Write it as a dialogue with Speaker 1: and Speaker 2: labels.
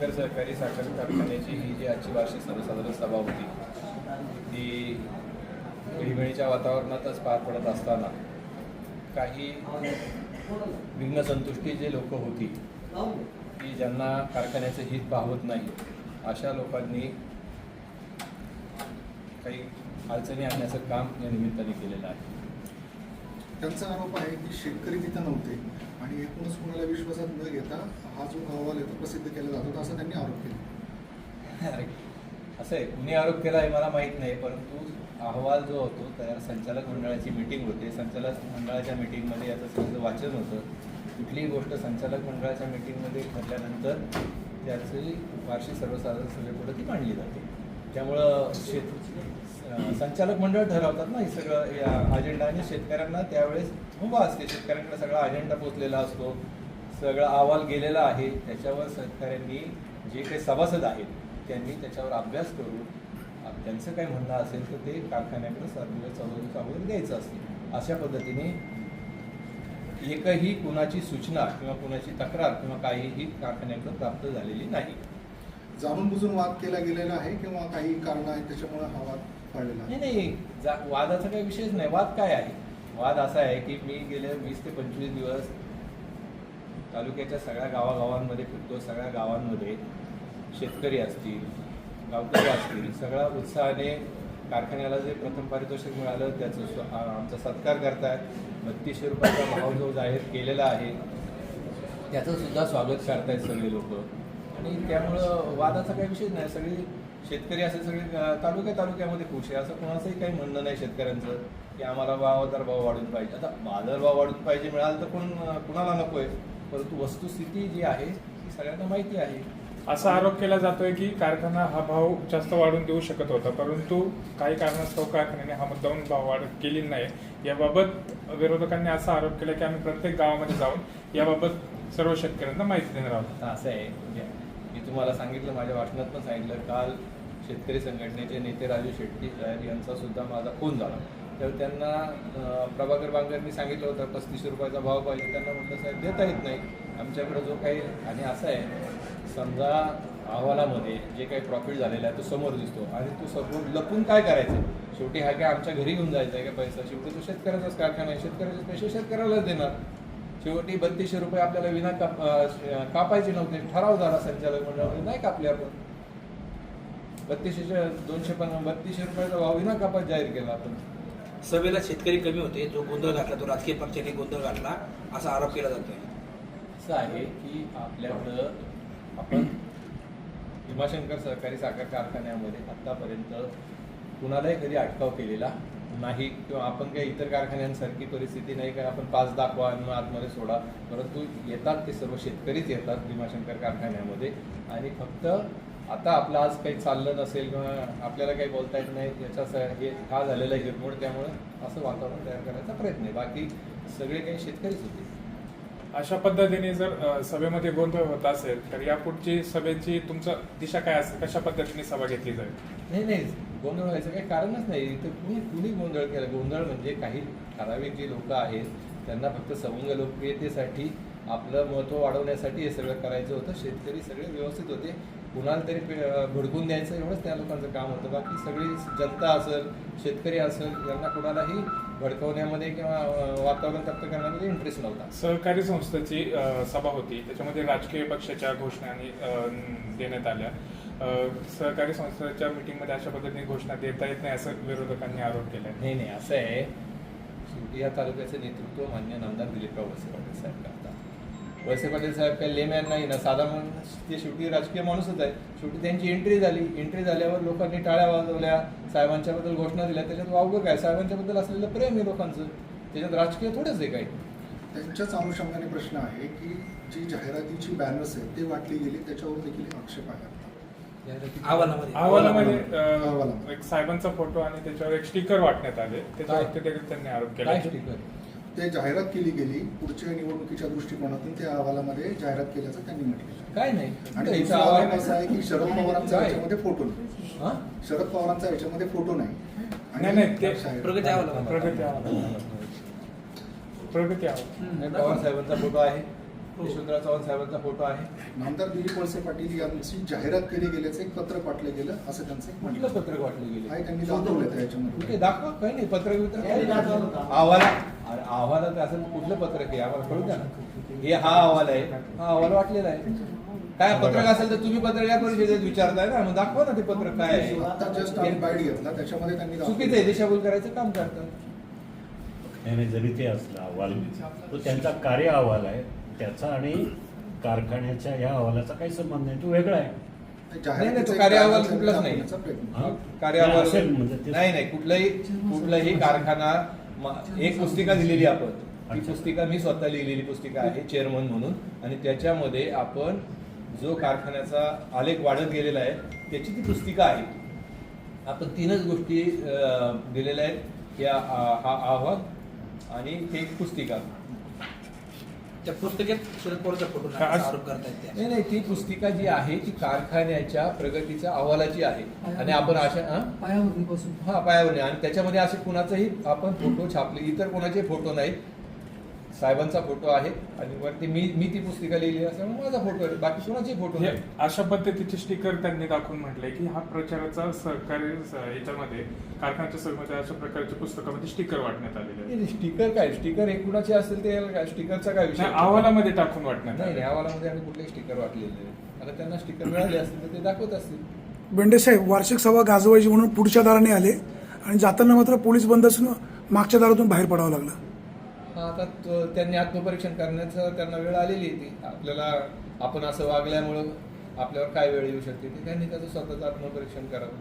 Speaker 1: भीमाशंकर सहकारी साखर कारखान्याची ही जी आजची वार्षिक सर्वसाधारण सभा होती ती बहिणीच्या वातावरणातच पार पडत असताना काही भिन्न संतुष्टी जे लोक होती की ज्यांना कारखान्याचं हित पाहत नाही अशा लोकांनी काही अडचणी आणण्याचं काम या निमित्ताने केलेलं आहे.
Speaker 2: त्यांचा आरोप आहे की शेतकरी तिथं नव्हते आणि एकूणच कोणाला विश्वासात न घेता हा जो अहवाल आहे तो प्रसिद्ध केला जात होता असं त्यांनी आरोप केला.
Speaker 1: अरे, असं आहे. कुणी आरोप केला हे मला माहीत नाही परंतु अहवाल जो होतो तयार संचालक मंडळाची मीटिंग होते. संचालक मंडळाच्या मीटिंगमध्ये याचं सगळं वाचन होतं. कुठलीही गोष्ट संचालक मंडळाच्या मीटिंगमध्ये ठरल्यानंतर त्याची वार्षिक सर्वसाधारण सभेपुढे ती मांडली जाते. त्यामुळं शेत संचालक मंडळ ठरवतात ना हे सगळं या अजेंडा आणि शेतकऱ्यांना त्यावेळेस मुभा असते. शेतकऱ्यांकडे सगळा अजेंडा पोचलेला असतो. सगळा अहवाल गेलेला आहे. त्याच्यावर शेतकऱ्यांनी जे काही सभासद आहेत त्यांनी त्याच्यावर अभ्यास करून त्यांचं काही म्हणणं असेल तर ते कारखान्याकडे सर्व चौधरी अगोदर द्यायचं असते. अशा पद्धतीने एकही कुणाची सूचना किंवा कुणाची तक्रार किंवा काहीही कारखान्याकडे प्राप्त झालेली नाही.
Speaker 2: जाणून बुजून वाद केला गेलेला आहे किंवा काही कारण आहे त्याच्यामुळे हा वाद पडलेला
Speaker 1: नाही नाही. जा वादाचा काही विषयच नाही. वाद काय आहे? वाद असा आहे की मी गेले वीस ते पंचवीस दिवस तालुक्याच्या सगळ्या गावागावांमध्ये फिरतो. सगळ्या गावांमध्ये शेतकरी असतील गावकरी असतील सगळ्या उत्साहाने कारखान्याला जे प्रथम पारितोषिक मिळालं त्याचं स्व- आ- आमचा सत्कार करतायत. बत्तीसशे रुपयाचा भाव जो जाहीर केलेला आहे. त्याचं सुद्धा स्वागत करतायत सगळे लोक. आणि त्यामुळं वादाचा काही विषय नाही. सगळे शेतकरी असे सगळे तालुक्या तालुक्यामध्ये खुश आहे. असं कोणाचंही काही म्हणणं नाही शेतकऱ्यांचं की आम्हाला बाजारभाव वाढून पाहिजे. आता बाजारभाव वाढून पाहिजे मिळालं तर कोण कुणाला नको आहे परंतु वस्तुस्थिती जी आहे ती सगळ्यांना माहिती आहे.
Speaker 3: असा आरोप केला जातोय की कारखाना हा भाव जास्त वाढून देऊ शकत होता. परंतु काही कारणास्तव कारखान्याने हा मुद्दाहून भाव वाढ केली नाही. याबाबत विरोधकांनी असा आरोप केला की आम्ही प्रत्येक गावामध्ये जाऊन याबाबत सर्व शेतकऱ्यांना माहिती देणार आहोत.
Speaker 1: असं आहे. म्हणजे मी तुम्हाला सांगितलं माझ्या भाषणात पण सांगितलं काल शेतकरी संघटनेचे नेते राजू शेट्टी साहेब यांचा सुद्धा माझा फोन झाला. तर त्यांना प्रभाकर बांगरांनी सांगितलं होतं पस्तीस रुपयाचा भाव पाहिजे. त्यांना म्हटलं साहेब देता येत नाही. आमच्याकडं जो काही आणि असं आहे समजा अहवालामध्ये जे काही प्रॉफिट झालेला आहे तो समोर दिसतो. आणि तो समोर लपून काय करायचं? शेवटी हा काय आमच्या घरी घेऊन जायचा आहे का पैसा? शेवटी तो शेतकऱ्याचाच कारखाना आहे. शेतकऱ्याचे पैसे शेतकऱ्यालाच देणार. शेवटी बत्तीसशे रुपये आपल्याला विना काप कापायचे नव्हते. ठराव झाला संचालक मंडळामध्ये नाही कापले आपण. बत्तीसशे दोनशे पण बत्तीसशे रुपयाचा भाव विना कापात जाहीर केला आपण.
Speaker 4: सभेला शेतकरी कमी होते जो गोंधळ घातला तो राजकीय पक्षाने गोंधळ घातला असा आरोप केला जातोय.
Speaker 1: असं आहे की आपल्याकडं आपण भीमाशंकर सहकारी साखर कारखान्यामध्ये आत्तापर्यंत कुणालाही कधी अटकाव केलेला नाही किंवा आपण काही इतर कारखान्यांसारखी परिस्थिती नाही कारण आपण पाच दाखवा आणि आतमध्ये सोडा. परंतु येतात ते सर्व शेतकरीच येतात भीमाशंकर कारखान्यामध्ये. आणि फक्त आता आपलं आज काही चाललं नसेल किंवा आपल्याला काही बोलता येत नाही याच्या स- हे हा झालेला हिरमोड त्यामुळं असं वातावरण तयार करायचा प्रयत्न आहे. बाकी सगळे काही शेतकरीच होते.
Speaker 3: अशा पद्धतीने जर सभेमध्ये गोंधळ होत असेल तर यापुढची सभेची तुमचं दिशा काय असेल? कशा पद्धतीने सभा घेतली जाईल?
Speaker 1: नाही नाही. गोंधळ व्हायचं काही कारणच नाही. इथं कुणी कुणी गोंधळ केला? गोंधळ म्हणजे काही ठराविक जी लोक आहेत त्यांना फक्त सवंग लोकप्रियतेसाठी आपलं महत्त्व वाढवण्यासाठी हे सगळं करायचं होतं. शेतकरी सगळे व्यवस्थित होते. कुणाला तरी भडकून द्यायचं एवढंच त्या लोकांचं काम होतं. बाकी सगळी जनता असेल शेतकरी असेल यांना कुणालाही भडकवण्यामध्ये किंवा वातावरण तप्त करण्यामध्ये इंटरेस्ट नव्हता.
Speaker 3: सहकारी संस्थेची सभा होती. त्याच्यामध्ये राजकीय पक्षाच्या घोषणा देण्यात आल्या. सहकारी संस्थेच्या मिटिंगमध्ये अशा पद्धतीने घोषणा देता येत नाही असं विरोधकांनी आरोप केलाय
Speaker 1: नाही नाही असं आहे. शेवटी या तालुक्याचं नेतृत्व मान्य नामदार दिलीपराव वळसे पाटील साहेब करतात. वळसे पाटील साहेब काही लेमॅन नाही ना? साधा माणूस ते शेवटी राजकीय माणूसच आहे. शेवटी त्यांची एंट्री झाली. एंट्री झाल्यावर लोकांनी टाळ्या वाजवल्या साहेबांच्याबद्दल घोषणा दिल्या. त्याच्यात वावगं काय? साहेबांच्याबद्दल असलेलं प्रेम आहे लोकांचं. त्याच्यात राजकीय थोडंच आहे काही.
Speaker 2: त्यांच्याच अनुषंगाने प्रश्न आहे की जी जाहिरातीची बॅनर्स आहेत ते वाटली गेली त्याच्यावर देखील आक्षेप आहे
Speaker 4: अहवालामध्ये
Speaker 3: अहवालामध्ये
Speaker 2: अहवालामध्ये.
Speaker 3: अ, एक साहेबांचा फोटो आणि त्याच्यावर एक स्टिकर वाटण्यात आले. त्याच्यावरती त्यांनी आरोप केला.
Speaker 1: काय स्टिकर?
Speaker 2: ते जाहिरात केली गेली पुढच्या निवडणुकीच्या दृष्टिकोनातून त्या अहवालामध्ये जाहिरात केल्याचं त्यांनी म्हटलेलं
Speaker 1: काय नाही?
Speaker 2: आणि आरोप असा आहे की शरद पवारांचा? याच्यामध्ये फोटो नाही.
Speaker 1: हां?
Speaker 2: शरद पवारांचा याच्यामध्ये फोटो नाही.
Speaker 3: नाही, नाही, ते
Speaker 2: जाहिरात-
Speaker 4: प्रगती अहवालामध्ये
Speaker 3: प्रगती अहवाल प्रगती अहवाल
Speaker 1: नाही, पवार साहेबांचा फोटो आहे. यशवंतराव चव्हाण साहेबांचा फोटो आहे.
Speaker 2: नामदार दिलीप वळसे पाटील यांची जाहिरात केली गेल्याचं एक पत्र पाठलं गेलं असं त्यांचं
Speaker 1: कुठलं पत्रक वाटले गेले?
Speaker 2: आहे त्यांनी दाखवलं
Speaker 1: कुठे
Speaker 2: त्याच्यामध्ये
Speaker 1: दाखवा? काही नाही पत्रक काही नाही. अहवाल अरे अहवालात असं कुठलं पत्रक आहे? आम्हाला कळू द्या ना. हे हा अहवाल आहे. हा अहवाल वाटलेला आहे. काय पत्रक असेल तर तुम्ही पत्रकार परिषदेत विचारताय ना. मग दाखवा ना ते पत्रक काय आहे.
Speaker 2: आता जस्ट आम्ही बाईट घेतला त्याच्यामध्ये त्यांनी.
Speaker 1: चुकीचं आहे. दिशाभूल करायचं काम करतात.
Speaker 5: नाही नाही, जरी ते असलं अहवाल तो त्यांचा कार्य अहवाल आहे. त्याचा आणि कारखान्याच्या या अहवालाचा काही संबंध नाही. तो वेगळा आहे.
Speaker 1: नाही नाही तो कुठलाच नाही.
Speaker 5: हा? असेल म्हणजे ते-
Speaker 1: नाही नाही कुठलाही कुठलाही कारखाना म- एक पुस्तिका दिलेली आपण. ती
Speaker 5: अच्छा.
Speaker 1: पुस्तिका मी स्वतः लिहिलेली पुस्तिका आहे चेअरमन म्हणून. आणि त्याच्यामध्ये आपण जो कारखान्याचा आलेख वाढत गेलेला आहे त्याची ती पुस्तिका आहे. आपण तीनच गोष्टी अं, दिलेल्या आहेत. या आ- हा अहवाल आणि एक पुस्तिका.
Speaker 4: त्या पुस्तकात शरद पवारचा फोटो नाही आरोप करतायत त्या.
Speaker 1: नाही नाही ती पुस्तिका जी आहे ती कारखान्याच्या प्रगतीच्या अहवालाची आहे आणि आपण अशा हा?
Speaker 6: पायाभरणीपासून
Speaker 1: हा पायावर आणि त्याच्यामध्ये असे कुणाचाही आपण फोटो छापले इतर कोणाचे फोटो नाहीत. साहेबांचा फोटो आहे आणि वरती मी मी ती पुस्तिका लिहिली असल्यामुळे माझा फोटो आहे. बाकी कुणाचे फोटो
Speaker 3: हे
Speaker 1: नाही.
Speaker 3: अशा पद्धतीचे स्टिकर त्यांनी दाखवून म्हटलंय की हा प्रचाराचा सहकार्य स- याच्यामध्ये कारखान्याच्या सहमध्ये अशा प्रकारच्या पुस्तकामध्ये स्टिकर वाटण्यात आलेले आहे
Speaker 1: नाही, स्टिकर काय? स्टिकर हे कुणाचे असेल ते काय? स्टिकरचा काय विषय?
Speaker 3: अहवालामध्ये टाकून वाटण्यात
Speaker 1: नाही नाही अहवालामध्ये आम्ही कुठलेही स्टिकर वाटलेले आता त्यांना स्टिकर मिळाले असतील तर ते दाखवत असतील.
Speaker 6: बेंडे साहेब वार्षिक सभा गाजवायची म्हणून पुढच्या दाराने आले आणि जाताना मात्र पोलीस बंद असून मागच्या दारातून बाहेर पडावं लागलं.
Speaker 1: आता त्यांनी आत्मपरीक्षण करण्याचं त्यांना वेळ आलेली ती. आपल्याला आपण असं वागल्यामुळं आपल्यावर काय वेळ येऊ शकते ते. त्यांनी त्याचं स्वतःचं आत्मपरीक्षण करावं.